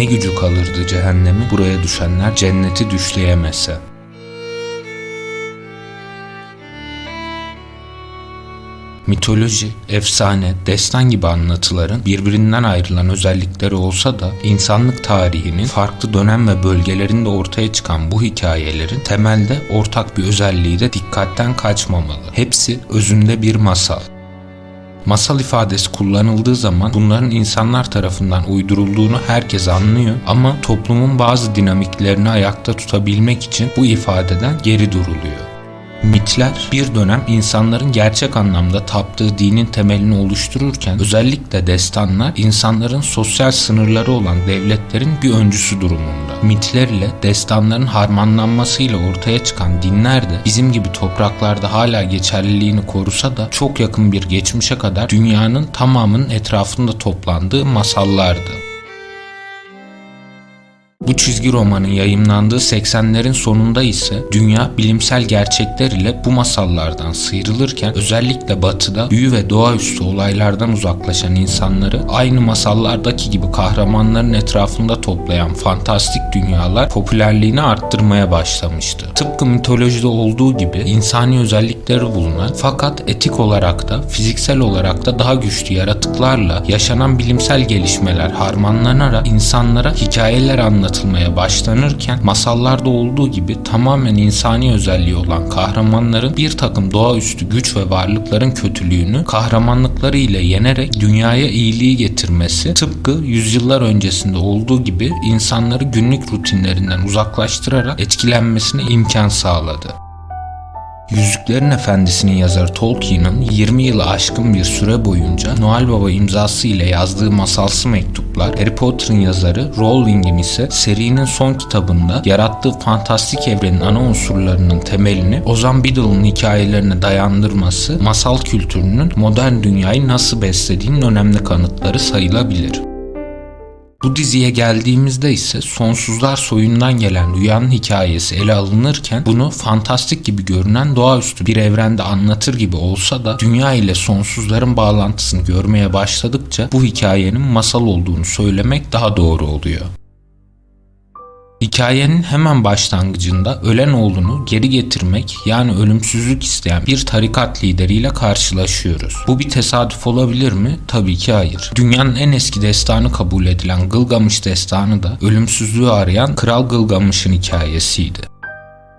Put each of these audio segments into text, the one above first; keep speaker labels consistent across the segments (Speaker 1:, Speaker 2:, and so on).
Speaker 1: Ne gücü kalırdı cehennemi buraya düşenler cenneti düşleyemese. Mitoloji, efsane, destan gibi anlatıların birbirinden ayrılan özellikleri olsa da insanlık tarihinin farklı dönem ve bölgelerinde ortaya çıkan bu hikayelerin temelde ortak bir özelliği de dikkatten kaçmamalı. Hepsi özünde bir masal. Masal ifadesi kullanıldığı zaman bunların insanlar tarafından uydurulduğunu herkes anlıyor ama toplumun bazı dinamiklerini ayakta tutabilmek için bu ifadeden geri duruluyor. Mitler bir dönem insanların gerçek anlamda taptığı dinin temelini oluştururken özellikle destanlar insanların sosyal sınırları olan devletlerin bir öncüsü durumunda. Mitler ile destanların harmanlanmasıyla ortaya çıkan dinler de bizim gibi topraklarda hala geçerliliğini korusa da çok yakın bir geçmişe kadar dünyanın tamamının etrafında toplandığı masallardı. Bu çizgi romanın yayımlandığı 80'lerin sonunda ise dünya bilimsel gerçekler ile bu masallardan sıyrılırken özellikle batıda büyü ve doğaüstü olaylardan uzaklaşan insanları aynı masallardaki gibi kahramanların etrafında toplayan fantastik dünyalar popülerliğini arttırmaya başlamıştı. Tıpkı mitolojide olduğu gibi insani özellikleri bulunan fakat etik olarak da fiziksel olarak da daha güçlü yaratıklarla yaşanan bilimsel gelişmeler harmanlanarak insanlara hikayeler anlatılmaya başlanırken masallarda olduğu gibi tamamen insani özelliği olan kahramanların bir takım doğaüstü güç ve varlıkların kötülüğünü kahramanlıkları ile yenerek dünyaya iyiliği getirmesi tıpkı yüzyıllar öncesinde olduğu gibi insanları günlük rutinlerinden uzaklaştırarak etkilenmesine imkan sağladı. Yüzüklerin Efendisi'nin yazarı Tolkien'in 20 yılı aşkın bir süre boyunca Noel Baba imzası ile yazdığı masalsı mektuplar, Harry Potter'ın yazarı Rowling'in ise serinin son kitabında yarattığı fantastik evrenin ana unsurlarının temelini Ozan Biddle'ın hikayelerine dayandırması masal kültürünün modern dünyayı nasıl beslediğinin önemli kanıtları sayılabilir. Bu diziye geldiğimizde ise sonsuzlar soyundan gelen rüyanın hikayesi ele alınırken bunu fantastik gibi görünen doğaüstü bir evrende anlatır gibi olsa da dünya ile sonsuzların bağlantısını görmeye başladıkça bu hikayenin masal olduğunu söylemek daha doğru oluyor. Hikayenin hemen başlangıcında ölen oğlunu geri getirmek yani ölümsüzlük isteyen bir tarikat lideriyle karşılaşıyoruz. Bu bir tesadüf olabilir mi? Tabii ki hayır. Dünyanın en eski destanı kabul edilen Gılgamış destanı da ölümsüzlüğü arayan Kral Gılgamış'ın hikayesiydi.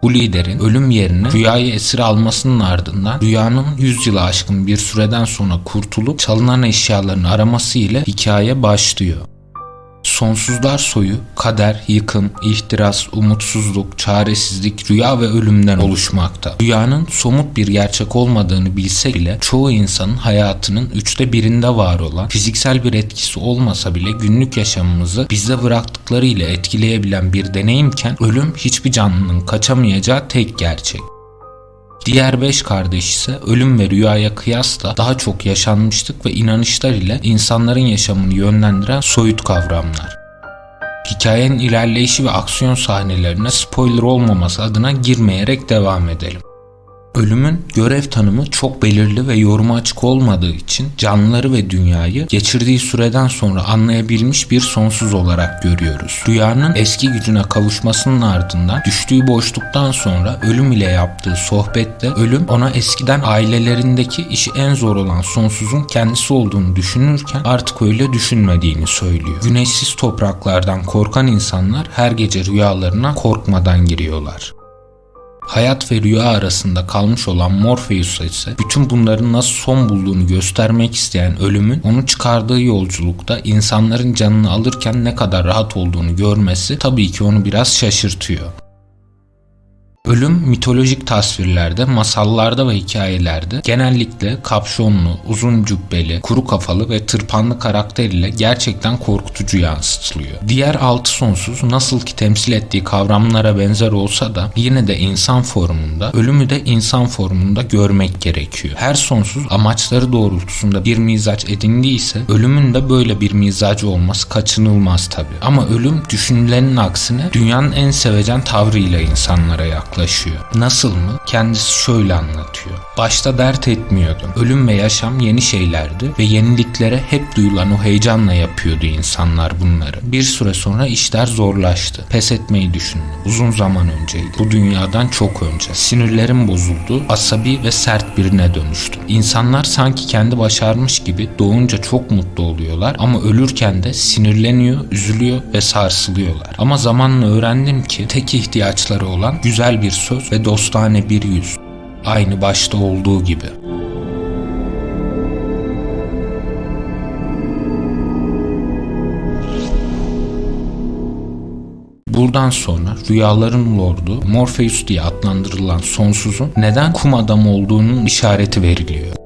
Speaker 1: Bu liderin ölüm yerine rüyayı esir almasının ardından rüyanın 100 yılı aşkın bir süreden sonra kurtulup çalınan eşyalarını araması ile hikaye başlıyor. Sonsuzlar soyu kader, yıkım, ihtiras, umutsuzluk, çaresizlik, rüya ve ölümden oluşmakta. Rüyanın somut bir gerçek olmadığını bilse bile çoğu insanın hayatının üçte birinde var olan fiziksel bir etkisi olmasa bile günlük yaşamımızı bizde bıraktıkları ile etkileyebilen bir deneyimken ölüm hiçbir canlının kaçamayacağı tek gerçek. Diğer beş kardeş ise ölüm ve rüyaya kıyasla daha çok yaşanmışlık ve inanışlar ile insanların yaşamını yönlendiren soyut kavramlar. Hikayenin ilerleyişi ve aksiyon sahnelerine spoiler olmaması adına girmeyerek devam edelim. Ölümün görev tanımı çok belirli ve yoruma açık olmadığı için canlıları ve dünyayı geçirdiği süreden sonra anlayabilmiş bir sonsuz olarak görüyoruz. Rüyanın eski gücüne kavuşmasının ardından düştüğü boşluktan sonra ölüm ile yaptığı sohbette ölüm ona eskiden ailelerindeki işi en zor olan sonsuzun kendisi olduğunu düşünürken artık öyle düşünmediğini söylüyor. Güneşsiz topraklardan korkan insanlar her gece rüyalarına korkmadan giriyorlar. Hayat ve rüya arasında kalmış olan Morpheus ise bütün bunların nasıl son bulduğunu göstermek isteyen ölümün onu çıkardığı yolculukta insanların canını alırken ne kadar rahat olduğunu görmesi tabii ki onu biraz şaşırtıyor. Ölüm mitolojik tasvirlerde, masallarda ve hikayelerde genellikle kapşonlu, uzun cübbeli, kuru kafalı ve tırpanlı karakter ile gerçekten korkutucu yansıtılıyor. Diğer altı sonsuz nasıl ki temsil ettiği kavramlara benzer olsa da yine de insan formunda, ölümü de insan formunda görmek gerekiyor. Her sonsuz amaçları doğrultusunda bir mizaç edindiyse ölümün de böyle bir mizacı olması kaçınılmaz tabi. Ama ölüm düşünülenin aksine dünyanın en sevecen tavrıyla insanlara yaklaşıyor yaklaşıyor. Nasıl mı? Kendisi şöyle anlatıyor. Başta dert etmiyordum. Ölüm ve yaşam yeni şeylerdi ve yeniliklere hep duyulan o heyecanla yapıyordu insanlar bunları. Bir süre sonra işler zorlaştı. Pes etmeyi düşündüm. Uzun zaman önceydi. Bu dünyadan çok önce. Sinirlerim bozuldu. Asabi ve sert birine dönüştüm. İnsanlar sanki kendi başarmış gibi doğunca çok mutlu oluyorlar ama ölürken de sinirleniyor, üzülüyor ve sarsılıyorlar. Ama zamanla öğrendim ki tek ihtiyaçları olan güzel bir söz ve dostane bir yüz. Aynı başta olduğu gibi. Buradan sonra rüyaların lordu Morpheus diye adlandırılan sonsuzun neden kum adam olduğunun işareti veriliyor.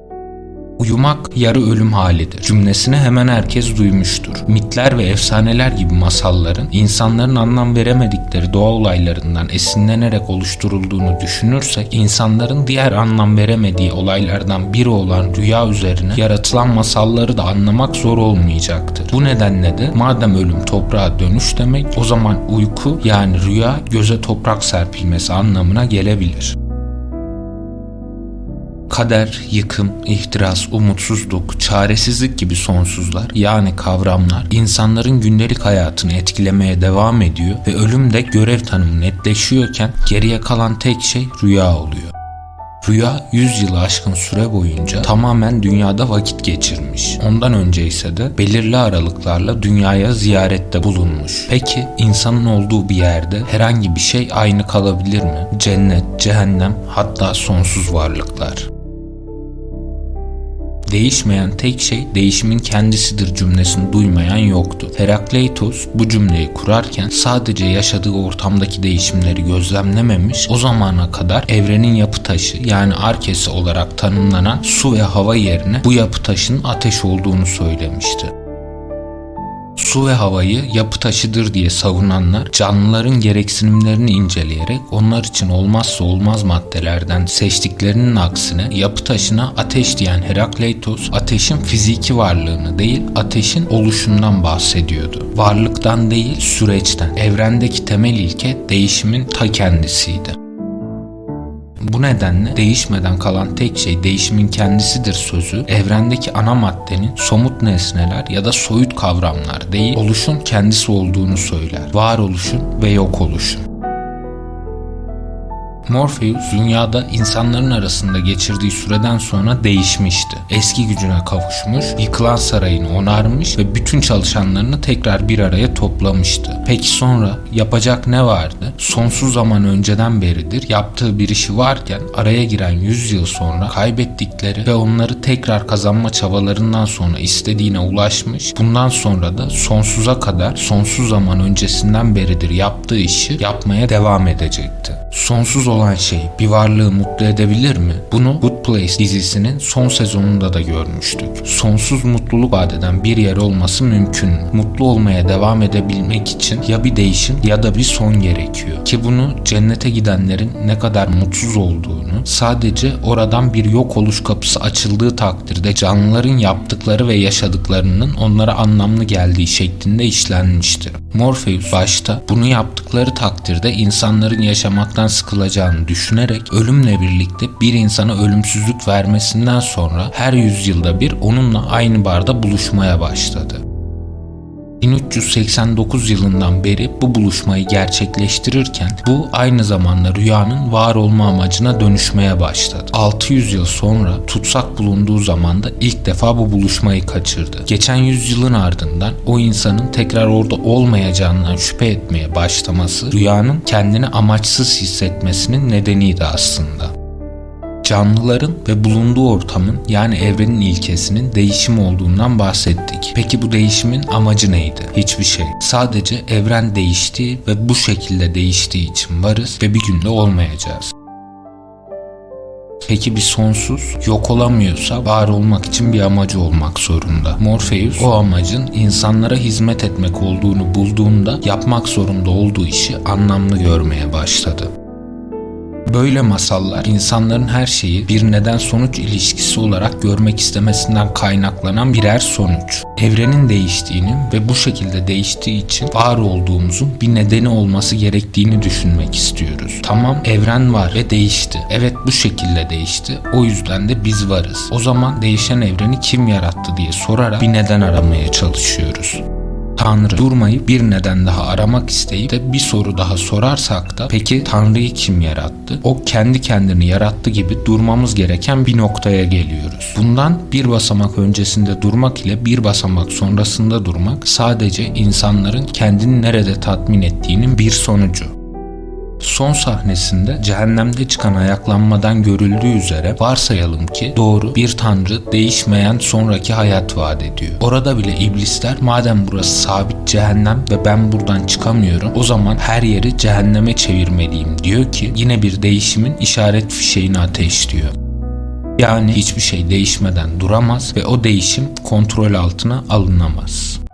Speaker 1: Uyumak yarı ölüm halidir cümlesini hemen herkes duymuştur. Mitler ve efsaneler gibi masalların insanların anlam veremedikleri doğa olaylarından esinlenerek oluşturulduğunu düşünürsek insanların diğer anlam veremediği olaylardan biri olan rüya üzerine yaratılan masalları da anlamak zor olmayacaktır. Bu nedenle de madem ölüm toprağa dönüş demek o zaman uyku yani rüya göze toprak serpilmesi anlamına gelebilir. Kader, yıkım, ihtiras, umutsuzluk, çaresizlik gibi sonsuzlar yani kavramlar insanların gündelik hayatını etkilemeye devam ediyor ve ölümde görev tanımı netleşiyorken geriye kalan tek şey rüya oluyor. Rüya 100 yılı aşkın süre boyunca tamamen dünyada vakit geçirmiş. Ondan önce ise de belirli aralıklarla dünyaya ziyarette bulunmuş. Peki insanın olduğu bir yerde herhangi bir şey aynı kalabilir mi? Cennet, cehennem hatta sonsuz varlıklar. Değişmeyen tek şey değişimin kendisidir cümlesini duymayan yoktu. Herakleitos bu cümleyi kurarken sadece yaşadığı ortamdaki değişimleri gözlemlememiş, o zamana kadar evrenin yapı taşı yani arkesi olarak tanımlanan su ve hava yerine bu yapı taşının ateş olduğunu söylemişti. Su ve havayı yapı taşıdır diye savunanlar canlıların gereksinimlerini inceleyerek onlar için olmazsa olmaz maddelerden seçtiklerinin aksine yapı taşına ateş diyen Herakleitos ateşin fiziki varlığını değil ateşin oluşundan bahsediyordu. Varlıktan değil süreçten. Evrendeki temel ilke değişimin ta kendisiydi. Bu nedenle değişmeden kalan tek şey değişimin kendisidir sözü evrendeki ana maddenin somut nesneler ya da soyut kavramlar değil oluşun kendisi olduğunu söyler. Varoluşun ve yok oluşun. Morpheus dünyada insanların arasında geçirdiği süreden sonra değişmişti. Eski gücüne kavuşmuş, yıkılan sarayını onarmış ve bütün çalışanlarını tekrar bir araya toplamıştı. Peki sonra yapacak ne vardı? Sonsuz zaman önceden beridir yaptığı bir işi varken araya giren 100 yıl sonra kaybettikleri ve onları tekrar kazanma çabalarından sonra istediğine ulaşmış. Bundan sonra da sonsuza kadar sonsuz zaman öncesinden beridir yaptığı işi yapmaya devam edecekti. Sonsuz olan şey bir varlığı mutlu edebilir mi? Bunu Good Place dizisinin son sezonunda da görmüştük. Sonsuz mutluluk vadeden bir yer olması mümkün mü? Mutlu olmaya devam edebilmek için ya bir değişim ya da bir son gerekiyor. Ki bunu cennete gidenlerin ne kadar mutsuz olduğunu, sadece oradan bir yok oluş kapısı açıldığı takdirde canlıların yaptıkları ve yaşadıklarının onlara anlamlı geldiği şeklinde işlenmiştir. Morpheus başta bunu yaptıkları takdirde insanların yaşamaktan sıkılacağını düşünerek ölümle birlikte bir insana ölümsüzlük vermesinden sonra her yüzyılda bir onunla aynı barda buluşmaya başladı. 1389 yılından beri bu buluşmayı gerçekleştirirken bu aynı zamanda rüyanın var olma amacına dönüşmeye başladı. 600 yıl sonra tutsak bulunduğu zaman da ilk defa bu buluşmayı kaçırdı. Geçen yüzyılın ardından o insanın tekrar orada olmayacağından şüphe etmeye başlaması rüyanın kendini amaçsız hissetmesinin nedeniydi aslında canlıların ve bulunduğu ortamın yani evrenin ilkesinin değişim olduğundan bahsettik. Peki bu değişimin amacı neydi? Hiçbir şey. Sadece evren değiştiği ve bu şekilde değiştiği için varız ve bir günde olmayacağız. Peki bir sonsuz yok olamıyorsa var olmak için bir amacı olmak zorunda. Morpheus o amacın insanlara hizmet etmek olduğunu bulduğunda yapmak zorunda olduğu işi anlamlı görmeye başladı. Böyle masallar insanların her şeyi bir neden sonuç ilişkisi olarak görmek istemesinden kaynaklanan birer sonuç. Evrenin değiştiğini ve bu şekilde değiştiği için var olduğumuzun bir nedeni olması gerektiğini düşünmek istiyoruz. Tamam evren var ve değişti. Evet bu şekilde değişti. O yüzden de biz varız. O zaman değişen evreni kim yarattı diye sorarak bir neden aramaya çalışıyoruz. Tanrı durmayıp bir neden daha aramak isteyip de bir soru daha sorarsak da peki Tanrı'yı kim yarattı? O kendi kendini yarattı gibi durmamız gereken bir noktaya geliyoruz. Bundan bir basamak öncesinde durmak ile bir basamak sonrasında durmak sadece insanların kendini nerede tatmin ettiğinin bir sonucu. Son sahnesinde cehennemde çıkan ayaklanmadan görüldüğü üzere varsayalım ki doğru bir tanrı değişmeyen sonraki hayat vaat ediyor. Orada bile iblisler madem burası sabit cehennem ve ben buradan çıkamıyorum o zaman her yeri cehenneme çevirmeliyim diyor ki yine bir değişimin işaret fişeğini ateşliyor. Yani hiçbir şey değişmeden duramaz ve o değişim kontrol altına alınamaz.